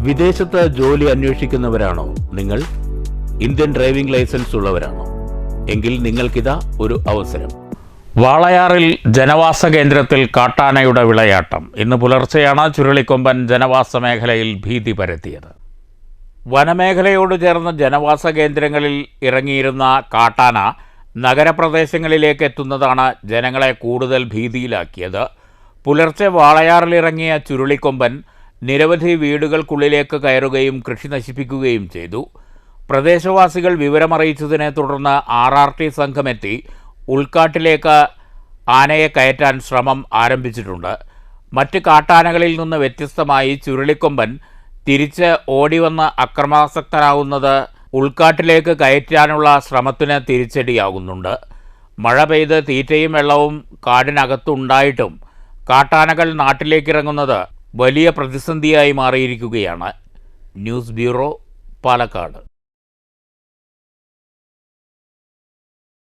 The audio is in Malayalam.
വിദേശത്ത് ജോലി അന്വേഷിക്കുന്നവരാണോ? നിങ്ങൾ ഇന്ത്യൻ ഡ്രൈവിംഗ് ലൈസൻസ് ഉള്ളവരാണോ? എങ്കിൽ നിങ്ങൾക്കിതാ ഒരു അവസരം. വാളയാറിൽ ജനവാസ കേന്ദ്രത്തിൽ കാട്ടാനയുടെ വിളയാട്ടം. ഇന്ന് പുലർച്ചെയാണ് ചുരുളിക്കൊമ്പൻ ജനവാസ മേഖലയിൽ ഭീതി പരത്തിയത്. വനമേഖലയോട് ചേർന്ന ജനവാസ കേന്ദ്രങ്ങളിൽ ഇറങ്ങിയിരുന്ന കാട്ടാന നഗരപ്രദേശങ്ങളിലേക്ക് എത്തുന്നതാണ് ജനങ്ങളെ കൂടുതൽ ഭീതിയിലാക്കിയത്. പുലർച്ചെ വാളയാറിലിറങ്ങിയ ചുരുളിക്കൊമ്പൻ നിരവധി വീടുകൾക്കുള്ളിലേക്ക് കയറുകയും കൃഷി നശിപ്പിക്കുകയും ചെയ്തു. പ്രദേശവാസികൾ വിവരമറിയിച്ചതിനെ തുടർന്ന് ആർ ആർ ടി സംഘമെത്തി ഉൾക്കാട്ടിലേക്ക് ആനയെ കയറ്റാൻ ശ്രമം ആരംഭിച്ചിട്ടുണ്ട്. മറ്റ് കാട്ടാനകളിൽ നിന്ന് വ്യത്യസ്തമായി ചുരുളിക്കൊമ്പൻ തിരിച്ച് ഓടിവന്ന് അക്രമാസക്തനാവുന്നത് ഉൾക്കാട്ടിലേക്ക് കയറ്റാനുള്ള ശ്രമത്തിന് തിരിച്ചടിയാകുന്നുണ്ട്. മഴ പെയ്ത് തീറ്റയും വെള്ളവും കാടിനകത്തുണ്ടായിട്ടും കാട്ടാനകൾ നാട്ടിലേക്കിറങ്ങുന്നത് വലിയ പ്രതിസന്ധിയായി മാറിയിരിക്കുകയാണ്. News bureau Palakkad.